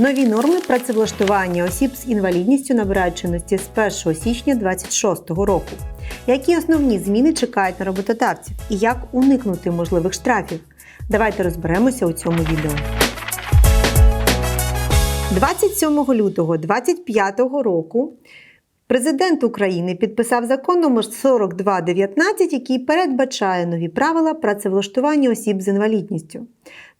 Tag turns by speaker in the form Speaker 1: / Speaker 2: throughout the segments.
Speaker 1: Нові норми працевлаштування осіб з інвалідністю набирають чинності з 1 січня 2026 року. Які основні зміни чекають на роботодавців і як уникнути можливих штрафів? Давайте розберемося у цьому відео. 27 лютого 2025 року Президент України підписав закон номер 4219, який передбачає нові правила працевлаштування осіб з інвалідністю.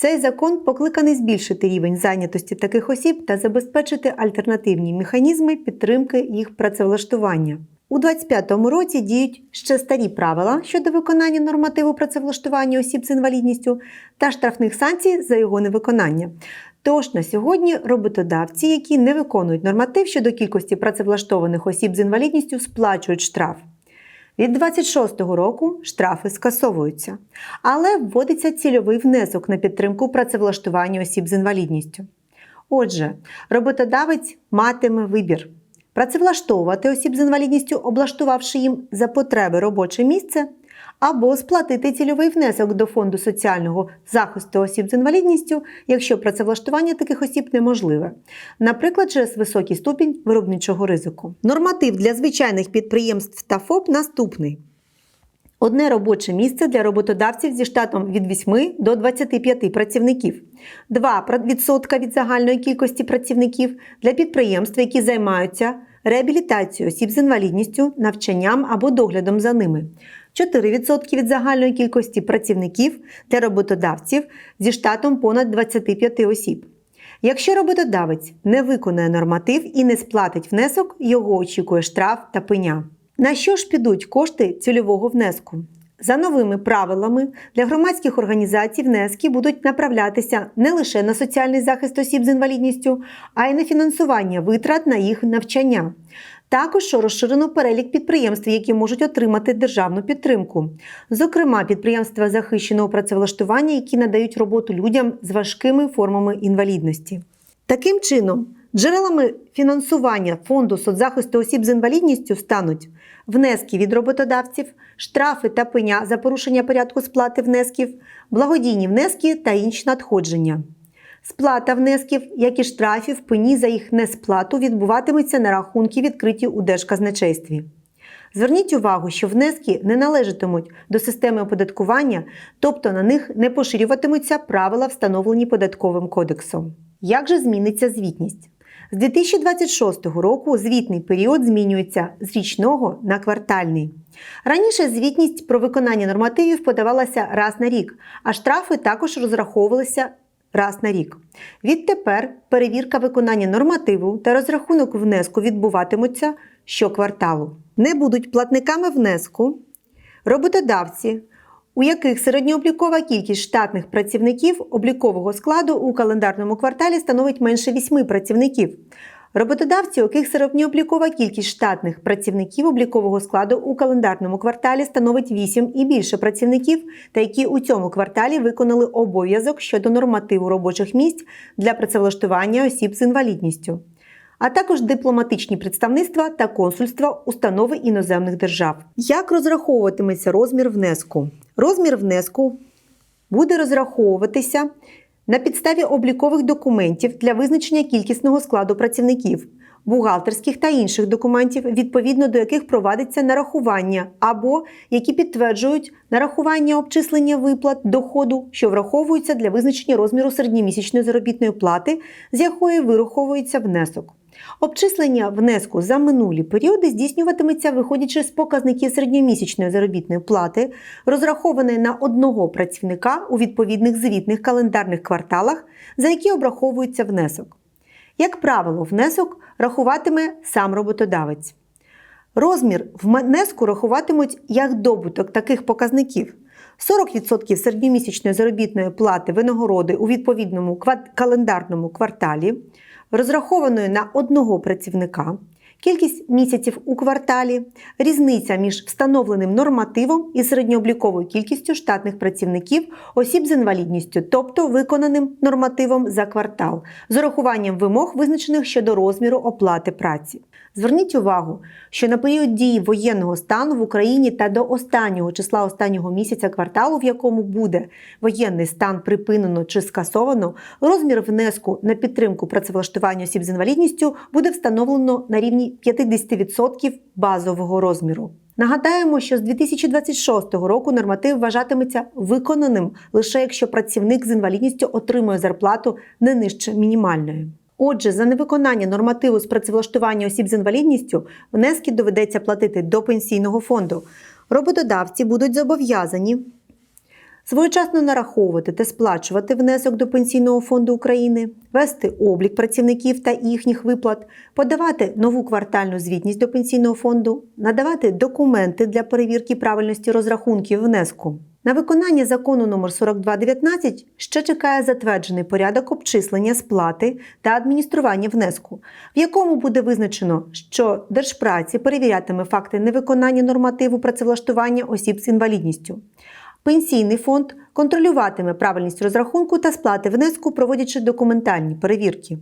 Speaker 1: Цей закон покликаний збільшити рівень зайнятості таких осіб та забезпечити альтернативні механізми підтримки їх працевлаштування. У 2025 році діють ще старі правила щодо виконання нормативу працевлаштування осіб з інвалідністю та штрафних санкцій за його невиконання. Тож на сьогодні роботодавці, які не виконують норматив щодо кількості працевлаштованих осіб з інвалідністю, сплачують штраф. Від 26-го року штрафи скасовуються, але вводиться цільовий внесок на підтримку працевлаштування осіб з інвалідністю. Отже, роботодавець матиме вибір працевлаштовувати осіб з інвалідністю, облаштувавши їм за потреби робоче місце, або сплатити цільовий внесок до фонду соціального захисту осіб з інвалідністю, якщо працевлаштування таких осіб неможливе, наприклад, через високий ступінь виробничого ризику. Норматив для звичайних підприємств та ФОП наступний. Одне робоче місце для роботодавців зі штатом від 8 до 25 працівників, 2% від загальної кількості працівників для підприємств, які займаються реабілітацією осіб з інвалідністю, навчанням або доглядом за ними, 4% від загальної кількості працівників для роботодавців зі штатом понад 25 осіб. Якщо роботодавець не виконає норматив і не сплатить внесок, його очікує штраф та пеня. На що ж підуть кошти цільового внеску? За новими правилами для громадських організацій внески будуть направлятися не лише на соціальний захист осіб з інвалідністю, а й на фінансування витрат на їх навчання. Також розширено перелік підприємств, які можуть отримати державну підтримку, зокрема, підприємства захищеного працевлаштування, які надають роботу людям з важкими формами інвалідності. Таким чином, джерелами фінансування фонду соцзахисту осіб з інвалідністю стануть внески від роботодавців, штрафи та пеня за порушення порядку сплати внесків, благодійні внески та інші надходження. Сплата внесків, як і штрафів, пені за їх несплату відбуватиметься на рахунки, відкриті у Держказначействі. Зверніть увагу, що внески не належатимуть до системи оподаткування, тобто на них не поширюватимуться правила, встановлені податковим кодексом. Як же зміниться звітність? З 2026 року звітний період змінюється з річного на квартальний. Раніше звітність про виконання нормативів подавалася раз на рік, а штрафи також розраховувалися раз на рік. Відтепер перевірка виконання нормативу та розрахунок внеску відбуватимуться щокварталу. Не будуть платниками внеску роботодавці, у яких середньооблікова кількість штатних працівників облікового складу у календарному кварталі становить менше 8 працівників. Роботодавці, у яких середньооблікова кількість штатних працівників облікового складу у календарному кварталі становить 8 і більше працівників, та які у цьому кварталі виконали обов'язок щодо нормативу робочих місць для працевлаштування осіб з інвалідністю, а також дипломатичні представництва та консульства установи іноземних держав. Як розраховуватиметься розмір внеску? Розмір внеску буде розраховуватися на підставі облікових документів для визначення кількісного складу працівників, бухгалтерських та інших документів, відповідно до яких провадиться нарахування, або які підтверджують нарахування обчислення виплат доходу, що враховуються для визначення розміру середньомісячної заробітної плати, з якої вираховується внесок. Обчислення внеску за минулі періоди здійснюватиметься, виходячи з показників середньомісячної заробітної плати, розрахованої на одного працівника у відповідних звітних календарних кварталах, за які обраховується внесок. Як правило, внесок рахуватиме сам роботодавець. Розмір внеску рахуватимуть як добуток таких показників. 40% середньомісячної заробітної плати винагороди у відповідному календарному кварталі, розрахованої на одного працівника, кількість місяців у кварталі, різниця між встановленим нормативом і середньообліковою кількістю штатних працівників осіб з інвалідністю, тобто виконаним нормативом за квартал, з урахуванням вимог, визначених щодо розміру оплати праці. Зверніть увагу, що на період дії воєнного стану в Україні та до останнього числа останнього місяця кварталу, в якому буде воєнний стан припинено чи скасовано, розмір внеску на підтримку працевлаштування осіб з інвалідністю буде встановлено на рівні 50% базового розміру. Нагадаємо, що з 2026 року норматив вважатиметься виконаним лише якщо працівник з інвалідністю отримує зарплату не нижче мінімальної. Отже, за невиконання нормативу з працевлаштування осіб з інвалідністю внески доведеться платити до пенсійного фонду. Роботодавці будуть зобов'язані своєчасно нараховувати та сплачувати внесок до Пенсійного фонду України, вести облік працівників та їхніх виплат, подавати нову квартальну звітність до Пенсійного фонду, надавати документи для перевірки правильності розрахунків внеску. На виконання закону номер 4219 ще чекає затверджений порядок обчислення сплати та адміністрування внеску, в якому буде визначено, що Держпраці перевірятиме факти невиконання нормативу працевлаштування осіб з інвалідністю. Пенсійний фонд контролюватиме правильність розрахунку та сплати внеску, проводячи документальні перевірки.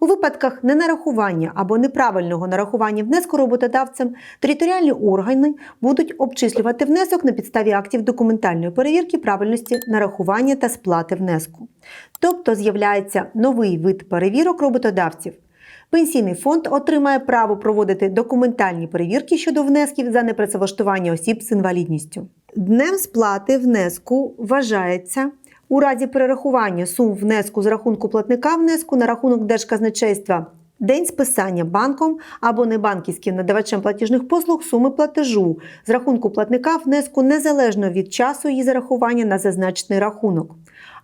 Speaker 1: У випадках ненарахування або неправильного нарахування внеску роботодавцем територіальні органи будуть обчислювати внесок на підставі актів документальної перевірки правильності нарахування та сплати внеску. Тобто з'являється новий вид перевірок роботодавців. Пенсійний фонд отримає право проводити документальні перевірки щодо внесків за непрацевлаштування осіб з інвалідністю. Днем сплати внеску вважається. У разі перерахування сум внеску з рахунку платника внеску на рахунок Держказначейства. День списання банком або небанківським надавачем платіжних послуг суми платежу. З рахунку платника внеску незалежно від часу її зарахування на зазначений рахунок.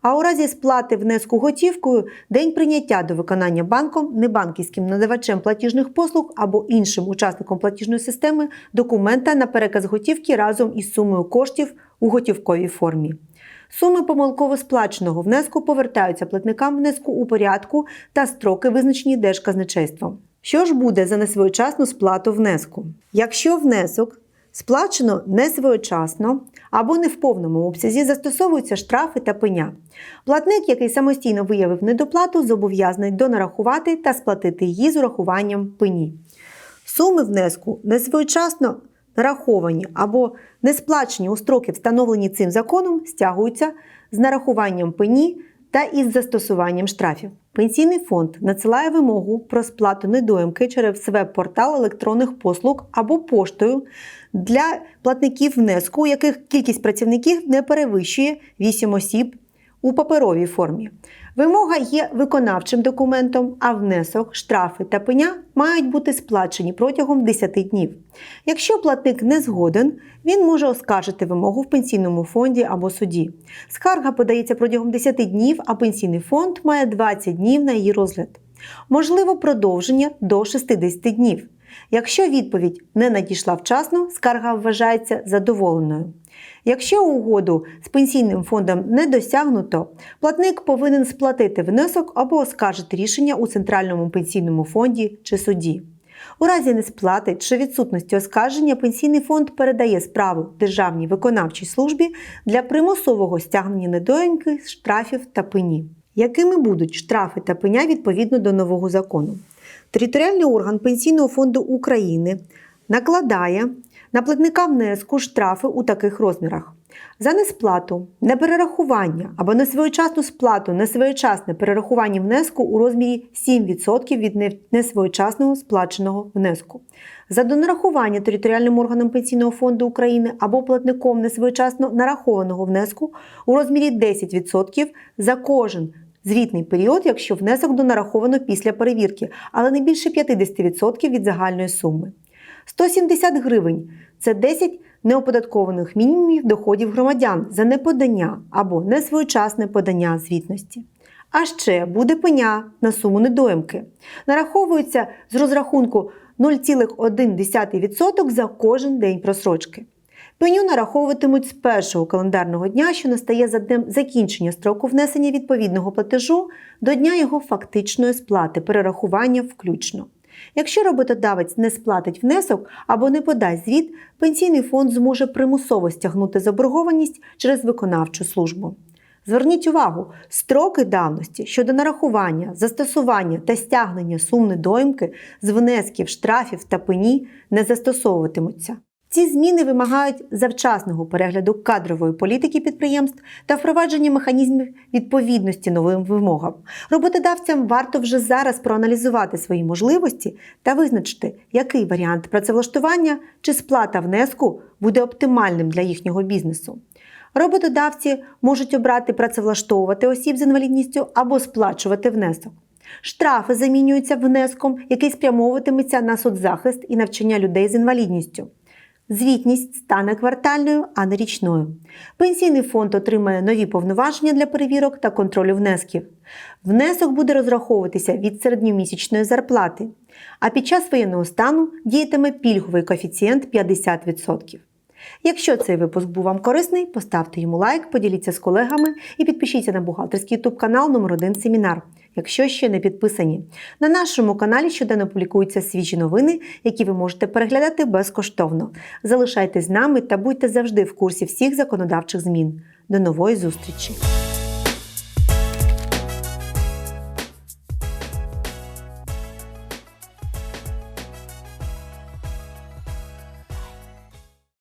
Speaker 1: А у разі сплати внеску готівкою день прийняття до виконання банком, небанківським надавачем платіжних послуг або іншим учасником платіжної системи документа на переказ готівки разом із сумою коштів у готівковій формі. Суми помилково сплаченого внеску повертаються платникам внеску у порядку та строки, визначені Держказначейством. Що ж буде за несвоєчасну сплату внеску? Якщо внесок сплачено несвоєчасно або не в повному обсязі, застосовуються штрафи та пеня. Платник, який самостійно виявив недоплату, зобов'язаний донарахувати та сплатити її з урахуванням пені. Суми внеску несвоєчасно нараховані або не сплачені у строки, встановлені цим законом, стягуються з нарахуванням пені та із застосуванням штрафів. Пенсійний фонд надсилає вимогу про сплату недоїмки через веб-портал електронних послуг або поштою для платників внеску, у яких кількість працівників не перевищує 8 осіб у паперовій формі. Вимога є виконавчим документом, а внесок, штрафи та пеня мають бути сплачені протягом 10 днів. Якщо платник не згоден, він може оскаржити вимогу в пенсійному фонді або суді. Скарга подається протягом 10 днів, а пенсійний фонд має 20 днів на її розгляд. Можливо продовження до 60 днів. Якщо відповідь не надійшла вчасно, скарга вважається задоволеною. Якщо угоду з пенсійним фондом не досягнуто, платник повинен сплатити внесок або оскаржити рішення у Центральному пенсійному фонді чи суді. У разі несплати чи відсутності оскарження пенсійний фонд передає справу Державній виконавчій службі для примусового стягнення недоїмки, штрафів та пені. Якими будуть штрафи та пеня відповідно до нового закону? Територіальний орган Пенсійного фонду України накладає на платника внеску штрафи у таких розмірах. За несплату, неперерахування або несвоєчасну сплату, несвоєчасне перерахування внеску у розмірі 7% від несвоєчасного сплаченого внеску. За донарахування територіальним органам Пенсійного фонду України або платником несвоєчасно нарахованого внеску у розмірі 10% за кожен звітний період, якщо внесок донараховано після перевірки, але не більше 50% від загальної суми. 170 гривень це 10 неоподаткованих мінімумів доходів громадян за неподання або несвоєчасне подання звітності. А ще буде пеня на суму недоїмки. Нараховується з розрахунку 0,1% за кожен день просрочки. Пеню нараховуватимуть з першого календарного дня, що настає за днем закінчення строку внесення відповідного платежу до дня його фактичної сплати, перерахування включно. Якщо роботодавець не сплатить внесок або не подасть звіт, пенсійний фонд зможе примусово стягнути заборгованість через виконавчу службу. Зверніть увагу, строки давності щодо нарахування, застосування та стягнення сум недоїмки з внесків, штрафів та пені не застосовуватимуться. Ці зміни вимагають завчасного перегляду кадрової політики підприємств та впровадження механізмів відповідності новим вимогам. Роботодавцям варто вже зараз проаналізувати свої можливості та визначити, який варіант працевлаштування чи сплата внеску буде оптимальним для їхнього бізнесу. Роботодавці можуть обрати працевлаштовувати осіб з інвалідністю або сплачувати внесок. Штрафи замінюються внеском, який спрямовуватиметься на соцзахист і навчання людей з інвалідністю. Звітність стане квартальною, а не річною. Пенсійний фонд отримає нові повноваження для перевірок та контролю внесків. Внесок буде розраховуватися від середньомісячної зарплати, а під час воєнного стану діятиме пільговий коефіцієнт 50%. Якщо цей випуск був вам корисний, поставте йому лайк, поділіться з колегами і підпишіться на бухгалтерський ютуб канал номер 1 семінар, якщо ще не підписані. На нашому каналі щоденно публікуються свіжі новини, які ви можете переглядати безкоштовно. Залишайтесь з нами та будьте завжди в курсі всіх законодавчих змін. До нової зустрічі!